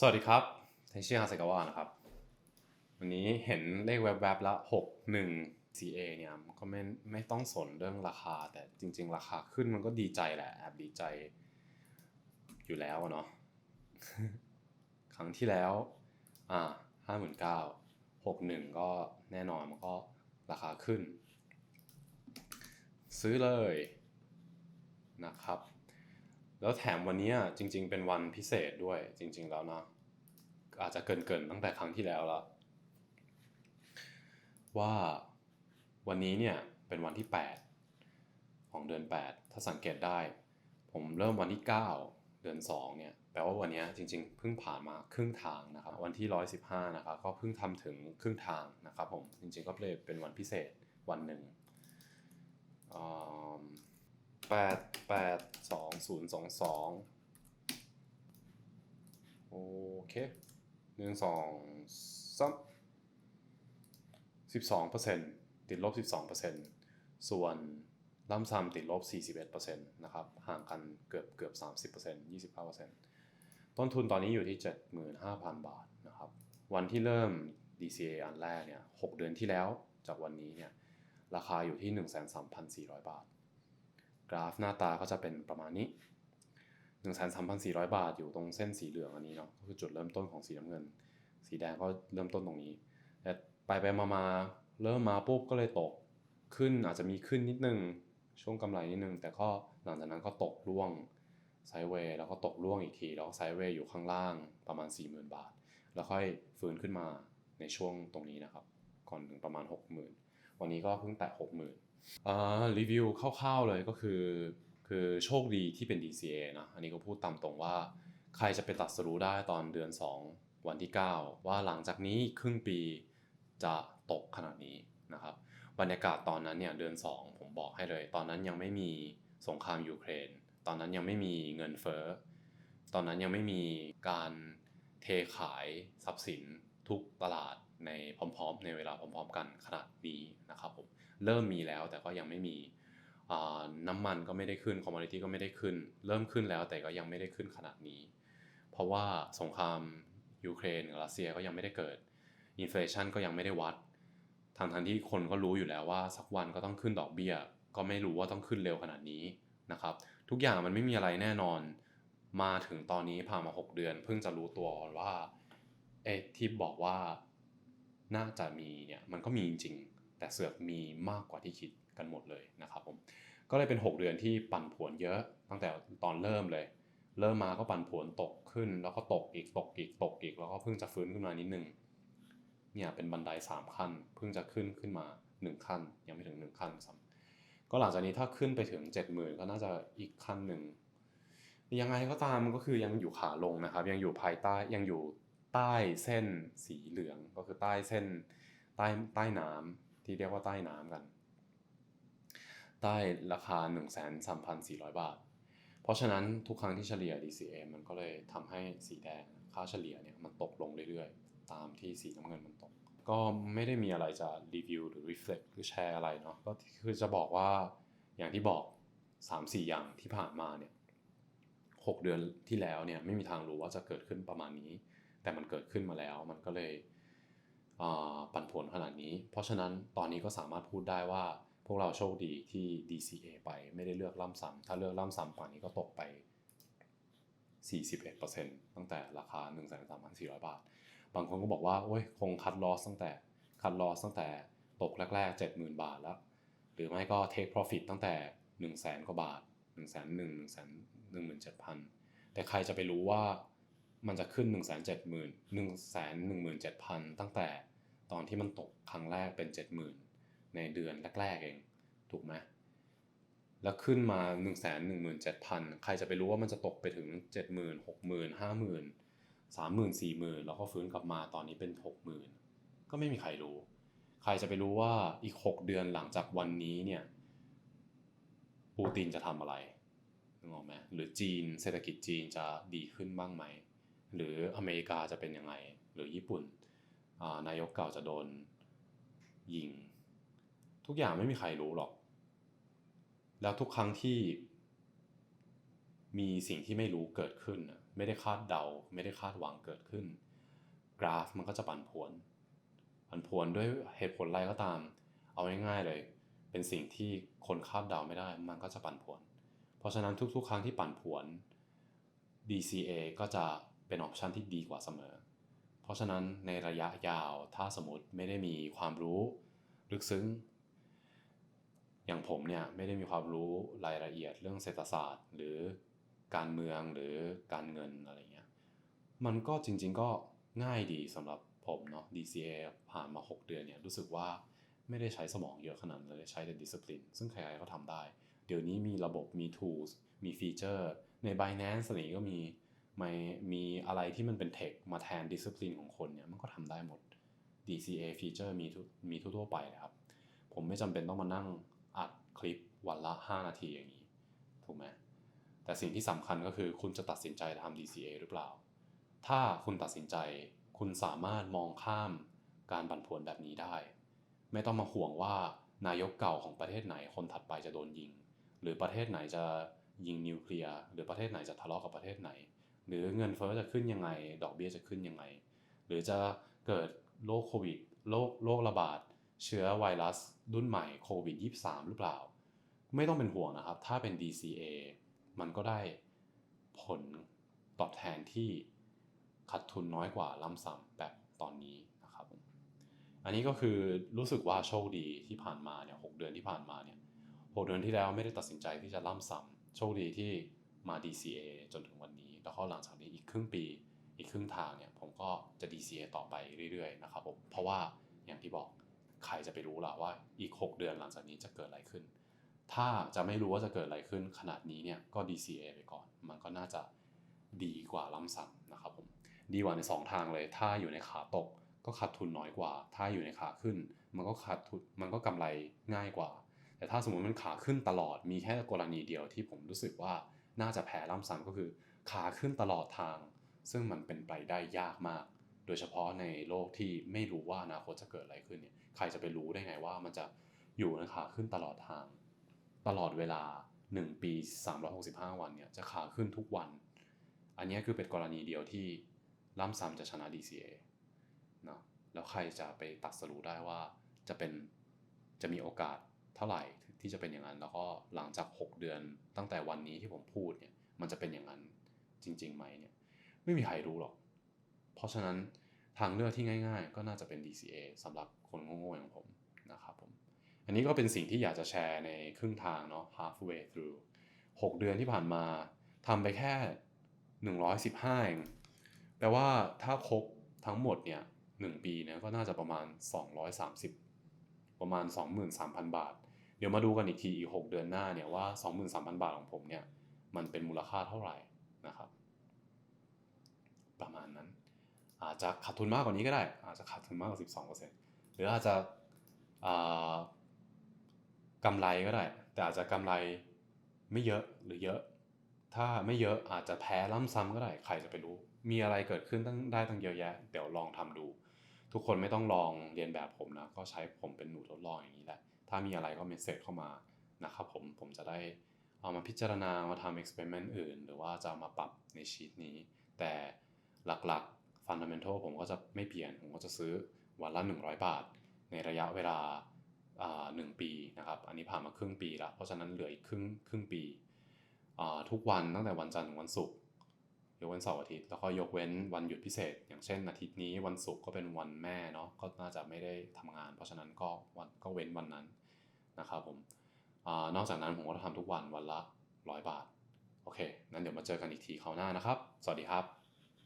สวัสดีครับเทชิฮาเซกาวะนะครับ วันนี้เห็นเลขแวบๆแล้ว61 CA เนี่ยมันก็ไม่ไม่ต้องสนเรื่องราคา แต่จริง ๆ ราคาขึ้นมันก็ดีใจแหละแอบดีใจอยู่แล้วเนาะครั้งที่แล้ว อ่าห้าหมื่นเก้าหกหนึ่งก็แน่นอนมันก็ราคาขึ้น ซื้อเลยนะครับ แล้วแถมวันนี้อะจริง ๆ เป็นวันพิเศษด้วยจริง ๆ แล้วนะอาจจะเกินๆตั้งแต่ครั้งที่แล้วแล้วว่าวันนี้เนี่ยเป็นวันที่ 8 ของเดือน 8 ถ้าสังเกตได้ ผมเริ่มวันที่ 9 เดือน2เนี่ยแปลว่าวันนี้จริง ๆ เพิ่งผ่านมาครึ่งทางนะครับ วันที่ 115นะครับก็เพิ่งทำถึงครึ่งทางนะครับผมจริง ๆ ก็เลยเป็นวันพิเศษวันหนึ่งแปดแปด ศูนย์สองสองโอเคหนึ่งสองสามสิบสองเปอร์เซ็นต์ติดลบสิบสองเปอร์เซ็นต์ส่วนล่ำซ้ำติดลบสี่สิบเอ็ดเปอร์เซ็นต์นะครับ ห่างกันเกือบเกือบสามสิบเปอร์เซ็นต์ยี่สิบเก้าเปอร์เซ็นต์ต้นทุนตอนนี้อยู่ที่เจ็ดหมื่นห้าพันบาทนะครับ วันที่เริ่ม DCA อันแรกเนี่ยหกเดือนที่แล้วจากวันนี้เนี่ยราคาอยู่ที่หนึ่งแสนสามพันสี่ร้อยบาท กราฟหน้าตาก็จะเป็นประมาณนี้1,3,400บาทอยู่ตรงเส้นสีเหลืองอันนี้เนาะก็คือจุดเริ่มต้นของสีน้ำเงิน สีแดงก็เริ่มต้นตรงนี้แต่ไปไปมามาเริ่มมาปุ๊บก็เลยตกขึ้นอาจจะมีขึ้นนิดนึงช่วงกำไรนิดนึง แต่ก็หลังจากนั้นก็ตกร่วงไซเวย์แล้วก็ตกร่วงอีกที แล้วไซเวย์อยู่ข้างล่างประมาณ 40,000 บาท แล้วค่อยฟื้นขึ้นมาในช่วงตรงนี้นะครับ ก่อนถึงประมาณ 60,000 วันนี้ก็เพิ่งแตะ60,000 อ่ารีวิวคร่าวๆเลยก็คือ คือโชคดีที่เป็น DCA นะ อันนี้ก็พูดตามตรงว่า ใครจะไปตัดสรู้ได้ตอนเดือน 2 วันที่ 9 ว่าหลังจากนี้ครึ่งปีจะตกขนาดนี้นะครับ บรรยากาศตอนนั้นเนี่ยเดือน 2 ผมบอกให้เลย ตอนนั้นยังไม่มีสงครามยูเครน ตอนนั้นยังไม่มีเงินเฟ้อ ตอนนั้นยังไม่มีการเทขายทรัพย์สินทุกตลาด ในพร้อม ๆ ในเวลาพร้อม ๆ กันขนาดนี้นะครับผมเริ่มมีแล้วแต่ก็ยังไม่มีน้ำมันก็ไม่ได้ขึ้นคอมมอดิตี้ก็ไม่ได้ขึ้น เริ่มขึ้นแล้วแต่ก็ยังไม่ได้ขึ้นขนาดนี้ เพราะว่าสงครามยูเครนกับรัสเซียก็ยังไม่ได้เกิดอินฟลชันก็ยังไม่ได้วัดทางทันที่คนก็รู้อยู่แล้วว่าสักวันก็ต้องขึ้นดอกเบี้ย ก็ไม่รู้ว่าต้องขึ้นเร็วขนาดนี้นะครับ ทุกอย่างมันไม่มีอะไรแน่นอน มาถึงตอนนี้ผ่านมา 6 เดือน เพิ่งจะรู้ตัวว่าเอ๊ะที่บอกว่า น่าจะมีเนี่ยมันก็มีจริงๆแต่เสือกมีมากกว่าที่คิดกันหมดเลยนะครับผมก็เลยเป็น 6 เดือนที่ปั่นผวนเยอะ ตั้งแต่ตอนเริ่มเลย เริ่มมาก็ปั่นผวนตกขึ้น แล้วก็ตกอีกตกอีกตกอีกแล้วก็เพิ่งจะฟื้นขึ้นมานิดนึงเนี่ยเป็นบันได3ขั้นเพิ่งจะขึ้นขึ้นมา 1 ขั้น ยังไม่ถึง 1 ขั้นซ้ำก็หลังจากนี้ถ้าขึ้นไปถึง 70,000 ก็น่าจะอีกขั้นหนึ่งยังไงก็ตามมันก็คือยังอยู่ขาลงนะครับ ยังอยู่ภายใต้ยังอยู่ ใต้เส้นสีเหลืองก็คือใต้เส้นใต้ใต้น้ำที่เรียกว่าใต้น้ำกัน ใต้ราคา 13,400 บาท เพราะฉะนั้นทุกครั้งที่เฉลี่ย DCA มันก็เลยทำให้สีแดงค่าเฉลี่ยเนี่ยมันตกลงเรื่อยๆ ตามที่สีน้ำเงินมันตก ก็ไม่ได้มีอะไรจะรีวิวหรือ reflect หรือแชร์อะไรเนาะก็คือจะบอกว่าอย่างที่บอก 3-4 อย่างที่ผ่านมาเนี่ย6เดือนที่แล้วเนี่ยไม่มีทางรู้ว่าจะเกิดขึ้นประมาณนี้ แต่มันเกิดขึ้นมาแล้ว มันก็เลยปั่นผลขนาดนี้ เพราะฉะนั้นตอนนี้ก็สามารถพูดได้ว่าพวกเราโชคดีที่ DCA ไปไม่ได้เลือกล่ำซ้ำถ้าเลือกล่ำซ้ำป่านนี้ก็ตกไป 41%ตั้งแต่ราคา 13,400 บาท บางคนก็บอกว่าโอ้ยคงคัดลอสตั้งแต่คัดลอสตั้งแต่ตกแรก ๆ 70,000 บาทแล้ว หรือไม่ก็ take profit ตั้งแต่ 1 0 0 0 0แสนกว่าบาท1 1 1 1 17,000 แต่ใครจะไปรู้ว่า มันจะขึ้น 1 7 0 0 0 0 1 1 7 0 0 0 ตั้งแต่ตอนที่มันตกครั้งแรกเป็น 70,000 ในเดือนแรกๆเอง ถูกไหมแล้วขึ้นมา 1 1 7 0 0 0 ใครจะไปรู้ว่ามันจะตกไปถึง 70,000 60,000 50,000 30,000 40,000 แล้วก็ฟื้นกลับมาตอนนี้เป็น 60,000 ก็ไม่มีใครรู้ ใครจะไปรู้ว่าอีก 6 เดือนหลังจากวันนี้เนี่ยปูตินจะทำอะไรนึกออกไหมหรือจีนเศรษฐกิจจีนจะดีขึ้นบ้างไหม หรืออเมริกาจะเป็นยังไง หรือญี่ปุ่นนายกเก่าจะโดนยิง ทุกอย่างไม่มีใครรู้หรอก แล้วทุกครั้งที่มีสิ่งที่ไม่รู้เกิดขึ้น ไม่ได้คาดเดา ไม่ได้คาดหวังเกิดขึ้น กราฟมันก็จะปั่นผวนผันผวนด้วยเหตุผลอะไรก็ตาม เอาง่ายๆเลย เป็นสิ่งที่คนคาดเดาไม่ได้มันก็จะปั่นผวน เพราะฉะนั้นทุกๆ ครั้งที่ปั่นผวน DCA ก็จะ เป็นออปชันที่ดีกว่าเสมอ เพราะฉะนั้นในระยะยาวถ้าสมมติไม่ได้มีความรู้ลึกซึ้ง อย่างผมเนี่ยไม่ได้มีความรู้รายละเอียดเรื่องเศรษฐศาสตร์ หรือการเมืองหรือการเงินอะไรเงี้ยมันก็จริง ๆก็ง่ายดีสำหรับผมเนาะ DCA ผ่านมา 6 เดือนเนี่ยรู้สึกว่าไม่ได้ใช้สมองเยอะขนาดเลยใช้แต่ discipline ซึ่งใครๆก็ทำได้ เดี๋ยวนี้มีระบบมี tools มีฟีเจอร์ ใน Binance อะไรก็มี ไม่มีอะไรที่มันเป็นเทคมาแทน discipline ของคนเนี่ยมันก็ทำได้หมด DCA ฟีเจอร์มีทุมีทั่วๆไปเลยครับ ผมไม่จำเป็นต้องมานั่งอัดคลิปวันละ 5 นาทีอย่างนี้ ถูกไหมแต่สิ่งที่สำคัญก็คือคุณจะตัดสินใจทำ DCA หรือเปล่า ถ้าคุณตัดสินใจคุณสามารถมองข้ามการบันผวนแบบนี้ได้ ไม่ต้องมาห่วงว่านายกเก่าของประเทศไหนคนถัดไปจะโดนยิง หรือประเทศไหนจะยิงนิวเคลียร์หรือประเทศไหนจะทะเลาะกับประเทศไหน หรือเงินเฟ้อจะขึ้นยังไง ดอกเบี้ยจะขึ้นยังไง หรือจะเกิดโรคโควิดโรคโรคระบาด เชื้อไวรัสรุ่นใหม่โควิด 23 หรือเปล่า ไม่ต้องเป็นห่วงนะครับ ถ้าเป็น DCA มันก็ได้ผลตอบแทนที่ขาดทุนน้อยกว่าล้ำซ้ำแบบตอนนี้นะครับ อันนี้ก็คือรู้สึกว่าโชคดีที่ผ่านมาเนี่ยหเดือนที่ผ่านมาเนี่ยหเดือนที่แล้วไม่ได้ตัดสินใจที่จะล่ำซ้ำโชคดีที่ มา DCA จนถึงวันนี้ แล้วก็หลังจากนี้อีกครึ่งปี อีกครึ่งทางเนี่ยผมก็จะ DCA ต่อไปเรื่อยๆนะครับผมเพราะว่าอย่างที่บอกใครจะไปรู้ล่ะว่าอีก 6 เดือนหลังจากนี้จะเกิดอะไรขึ้น ถ้าจะไม่รู้ว่าจะเกิดอะไรขึ้นขนาดนี้เนี่ยก็ DCA ไปก่อน มันก็น่าจะดีกว่าล้ำซ้ำนะครับผมดีกว่าใน 2 ทางเลย ถ้าอยู่ในขาตกก็ขาดทุนน้อยกว่า ถ้าอยู่ในขาขึ้น มันก็ขาดทุนมันก็กำไรง่ายกว่า แต่ถ้าสมมติมันขาขึ้นตลอดมีแค่กรณีเดียวที่ผมรู้สึกว่า น่าจะแพ้ล้ำซ้ำก็คือขาขึ้นตลอดทาง ซึ่งมันเป็นไปได้ยากมาก โดยเฉพาะในโลกที่ไม่รู้ว่าอนาคตจะเกิดอะไรขึ้นเนี่ยใครจะไปรู้ได้ไงว่ามันจะอยู่ในขาขึ้นตลอดทาง ตลอดเวลา 1 ปี 365 วันเนี่ยจะขาขึ้นทุกวัน อันนี้คือเป็นกรณีเดียวที่ล่ำซ้ำจะชนะ DCA เนาะแล้วใครจะไปตัดสรู้ได้ว่าจะเป็นจะมีโอกาสเท่าไหร่ ที่จะเป็นอย่างนั้น แล้วก็หลังจาก 6 เดือนตั้งแต่วันนี้ที่ผมพูดเนี่ย มันจะเป็นอย่างนั้นจริงๆไหมเนี่ย ไม่มีใครรู้หรอก เพราะฉะนั้นทางเลือกที่ง่าย ๆ ก็น่าจะเป็น DCA สำหรับคนโง่ๆอย่างผมนะครับผม อันนี้ก็เป็นสิ่งที่อยากจะแชร์ในครึ่งทางเนาะ halfway through 6 เดือนที่ผ่านมาทำไปแค่ 115เองแปลว่าถ้าครบทั้งหมดเนี่ย1ปีเนี่ยก็น่าจะประมาณ 230 ประมาณ 23,000 บาท เดี๋ยวมาดูกันอีกทีอีก 6 เดือนหน้าเนี่ยว่า 23,000 บาทของผมเนี่ยมันเป็นมูลค่าเท่าไหร่นะครับ ประมาณนั้น อาจจะขาดทุนมากกว่านี้ก็ได้ อาจจะขาดทุนมากกว่า 12%หรืออาจจะกำไรก็ได้ แต่อาจจะกำไรไม่เยอะหรือเยอะ ถ้าไม่เยอะอาจจะแพ้ล่ำซ้ำก็ได้ใครจะไปรู้ มีอะไรเกิดขึ้นตั้งได้ตั้งเยอะแยะ เดี๋ยวลองทำดู ทุกคนไม่ต้องลองเรียนแบบผมนะ ก็ใช้ผมเป็นหนูทดลองอย่างนี้แหละ ถ้ามีอะไรก็เมสเซจเข้ามานะครับผมผมจะได้เอามาพิจารณามาทำเอ็กซ์เพร์เมนต์อื่น หรือว่าจะมาปรับในชีตนี้ แต่หลักๆฟันดัมเ n นทัลผมก็จะไม่เปลี่ยน ผมก็จะซื้อวันละ 100 บาท ในระยะเวลาหนึ่งปีนะครับ อันนี้ผ่านมาครึ่งปีแล้ว เพราะฉะนั้นเหลืออีกครึ่งครึ่งปี ทุกวันตั้งแต่วันจันทร์ถึงวันศุกร์ ยกเว้นเสาร์อาทิตย์แล้วก็ยกเว้นวันหยุดพิเศษ อย่างเช่นอาทิตย์นี้วันศุกร์ก็เป็นวันแม่เนาะก็น่าจะไม่ได้ทำงาน เพราะฉะนั้นก็วันก็เว้นวันนั้นนะครับผมอนอกจากนั้นผมก็ทำทุกวันวันละร้อยบาท โอเคนั้นเดี๋ยวมาเจอกันอีกทีคราวหน้านะครับ สวัสดีครับ